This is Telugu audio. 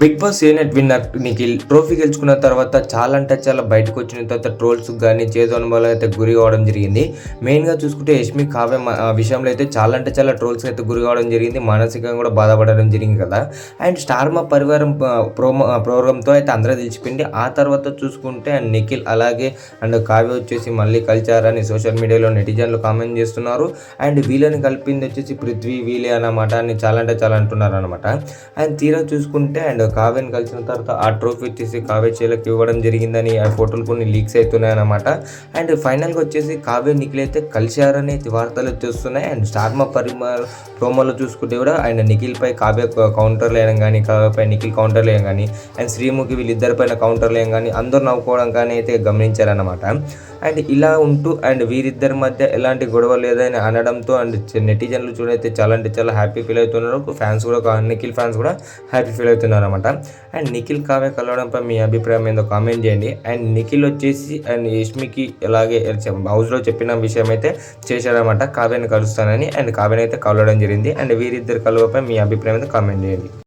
Bigg Boss unit winner? Nikhil trophy గెలుచుకున్న తర్వాత చాలా అంటే చాలా బయటకు వచ్చిన తర్వాత ట్రోల్స్ కానీ చేదు అనుభవాలు అయితే గురి కావడం జరిగింది. మెయిన్గా చూసుకుంటే యష్మి కావ్య ఆ విషయంలో అయితే చాలా అంటే చాలా ట్రోల్స్ అయితే గురి కావడం జరిగింది. మానసికంగా కూడా బాధపడడం జరిగింది కదా. అండ్ స్టార్ మా పరివారం ప్రోమో ప్రోగ్రామ్తో అయితే అందరూ తెలిసిపోయింది. ఆ తర్వాత చూసుకుంటే అండ్ నిఖిల్ అలాగే అండ్ కావ్య వచ్చేసి మళ్ళీ కలిచారని సోషల్ మీడియాలో నెటిజన్లు కామెంట్ చేస్తున్నారు. అండ్ వీళ్ళని కలిపింది వచ్చేసి పృథ్వీ వీలే అన్నమాట అని చాలా అంటే చాలా అంటున్నారు అనమాట అండ్ తీరా చూసుకుంటే అండ్ కావ్యను కలిసిన తర్వాత ఆ ట్రోఫీ వచ్చేసి కావ్య చేలకు ఇవ్వడం జరిగిందని ఆ ఫోటోలు కొన్ని లీక్స్ అవుతున్నాయి అనమాట అండ్ ఫైనల్గా వచ్చేసి కావ్య నిఖిల్ అయితే కలిశారనే వార్తలు వచ్చేస్తున్నాయి. అండ్ స్టార్మ పరిమ ప్రోమోలో చూసుకుంటే కూడా అండ్ నిఖిల్ పై కావ్య కౌంటర్లు వేయడం కానీ కావ్యపై నిఖిల్ కౌంటర్లు వేయడం కానీ అండ్ శ్రీముఖి వీళ్ళిద్దరి పైన కౌంటర్లు వేయడం కానీ అందరూ నవ్వుకోవడం కానీ అయితే గమనించారనమాట అండ్ ఇలా ఉంటూ అండ్ వీరిద్దరి మధ్య ఎలాంటి గొడవ లేదని అనడంతో అండ్ నెటిజన్లు చూడైతే చాలా అంటే చాలా హ్యాపీ ఫీల్ అవుతున్నారు. ఫ్యాన్స్ కూడా నిఖిల్ ఫ్యాన్స్ కూడా హ్యాపీ ఫీల్ అవుతున్నారు అనమాట అండ్ నిఖిల్ కావ్య కలవడంపై మీ అభిప్రాయం ఏందో కామెంట్ చేయండి. అండ్ నిఖిల్ వచ్చేసి అండ్ యష్మికి అలాగే హౌస్లో చెప్పిన విషయం అయితే చేశారనమాట కావ్యని కలుస్తానని అండ్ కావ్యని అయితే కలవడం జరిగింది. అండ్ వీరిద్దరు కలవపై మీ అభిప్రాయం అయితే కామెంట్ చేయండి.